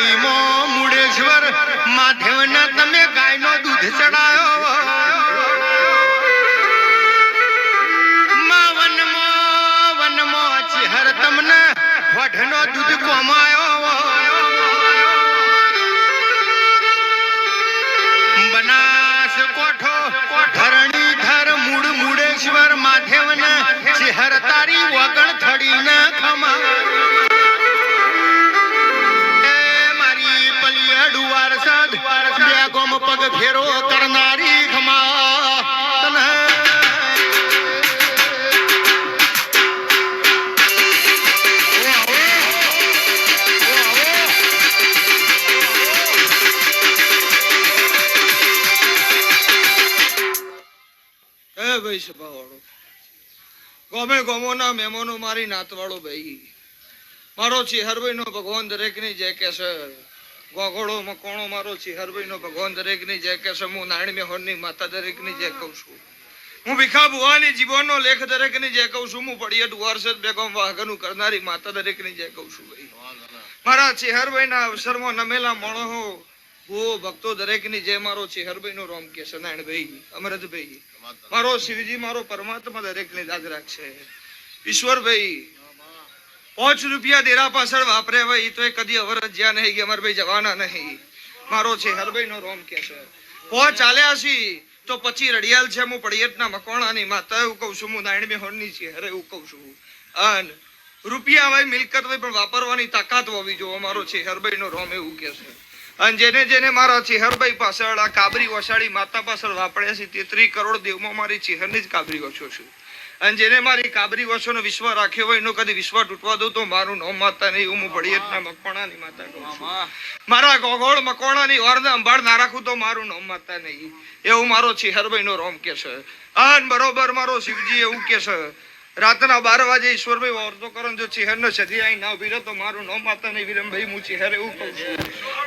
વાડીમાં મુડેશ્વર માધવના તમે ગાયનો દૂધ ચડાયો. માવનમાં વનમાં ચિહર તમને વઢનો દૂધ કોમાયો. પગ ફેરો કરનારી ખમા તને ગોમોના મહેમાનો મારી નાતવાળો ભાઈ. મારો ચિહરભાઈ નો ભગવાન દરેકની જય કે છે ગોગોળો, મકોણો, મારો ચિહરભાઈ નો ભગવાન દરેકની જય કે સમૂહ હું નારાયણ મેહોરની માતા દરેકની જય કહું છું. હું ભીખા ભુવાની જીવનનો લેખ દરેકની જય કહું છું. હું પડિયટ વર્ષદ બેગમ વાઘનું કરનારી માતા દરેકની જય કહું છું ભાઈ. મારા ચિહરભાઈ ના અવસરમાં નમેલા મોણો ભૂવો, ભક્તો દરેકની જય મારો ચિહરભાઈ નો રોમ કે છે નારાયણભાઈ અમરતભાઈ. મારો શિવજી, મારો પરમાત્મા દરેક ને દાદ રાખશે ઈશ્વરભાઈ પાંચ રૂપિયા દેરા પાછળ વાપરે એ તો એ કદી અવરજ્યા જ્યાં નહીં કે અમારે ભાઈ જવાના નહીં. મારો છે હરભાઈ નો રોમ કે છે. પાંચ ચાલ્યા છી તો પછી રડિયાલ છે, હું પડિયતના મકોણાની માતા, એવું કહું છું, હું નાયણ મેહોરની છે અરે એવું કહું છું. અન રૂપિયા હોય, મિલકત હોય, પણ વાપરવાની તાકાત હોવી જોવો અમારો છે હરભાઈ નો રોમ, એવું કે છે. અને જેને જેને મારા ચિહરભાઈ પાછળ આ કાબરી વસાડી માતા પાછળ વાપર્યા છે તેત્રી કરોડ દેવમાં મારી ચિહરની જ કાબરી વસો છું. અને જેને મારી કાબરી વસોનો વિશ્વ રાખ્યો હોય એનો કદી વિશ્વ તૂટવા દઉં તો મારું નામ માતા નહીં હું પડિયતના મકવાણાની માતા કહું છું. મારા ગોગોળ મકોણાની ઓરને અંબાડ ના રાખું તો મારું નામ માતા નહીં. એવું મારો ચેહરભાઈ નો રોમ કે છે. અન બરોબર મારો શિવજી એવું કે છે. રાતના બાર વાગે ઈશ્વરભાઈ વર્તો કરો જો ચિહર નો સદી અહીં ના ઊભી તો મારું નામ માતા નહીં વિરમભાઈ હું ચિહર એવું કહું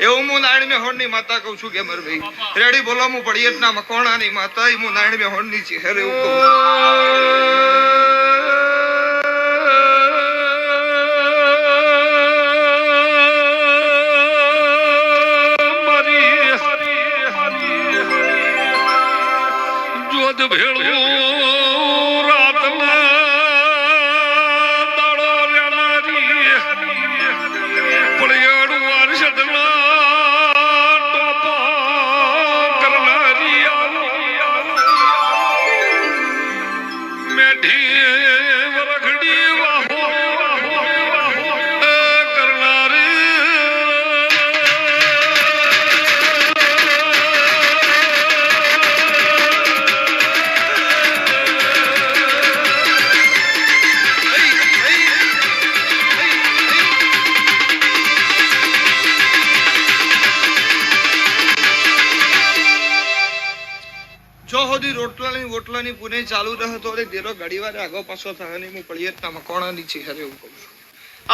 એવું હું નારાયણ મેહોણની માતા કહું છું કે ભાઈ. રેડી બોલો હું પડિયત ના મકોણા ની માતા હું નારાયણ મેહોણની ચિહર એવું કહું ભેળું met him. જો સુધી રોટલાની વોટલાની પુને ચાલુ રહે તો રે દેરો ઘડીવાર આગો પાછો થાય નહીં. હું પળિયતના મકોણાની છે હરે એવું કહું છું.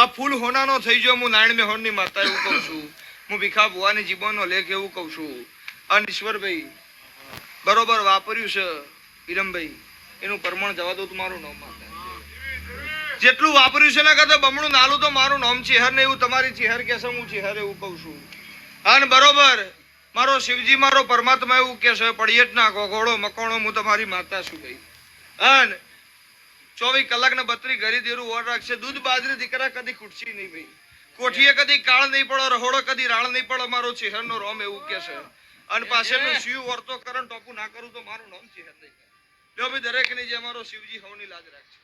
આ ફૂલ હોનાનો થઈ ગયો, હું નારાયણ મેહોરની માતા એવું કહું છું. હું ભીખા ભુવાની જીવનનો લેખ એવું કહું છું. અને ઈશ્વરભાઈ, બરોબર વાપર્યું છે વિરમભાઈ એનું પરમણ જવા દો, તો મારું નામ જેટલું વાપર્યું છે ને કરતા બમણું નાલું તો મારું નામ ચેહર ને એવું તમારી ચેહર કહેશે, હું ચેહર એવું કહું છું. અને બરોબર મારો શિવજી મારો પરમાત્મા એવું કે છે પડીએ જ નાખો ઘોડો મકોણો હું તમારી માતા છું ભાઈ અને ચોવીસ કલાક ને બત્રી ઘરી દેરું ઓર રાખશે. દૂધ બાજરી દીકરા કદી ખૂટશે નહીં ભાઈ. કોઠીએ કદી કાળ નહીં પડે રહોડો કદી રાળ નહીં પડે મારો ચેહર નો રોમ એવું કે છે. અને પાછળનું શિવ વર્તો કરણ ટોપું ના કરું તો મારું નામ ચેહર નહીં લ્યો ભાઈ દરેકની જે અમારો શિવજી હોની લાજ રાખશે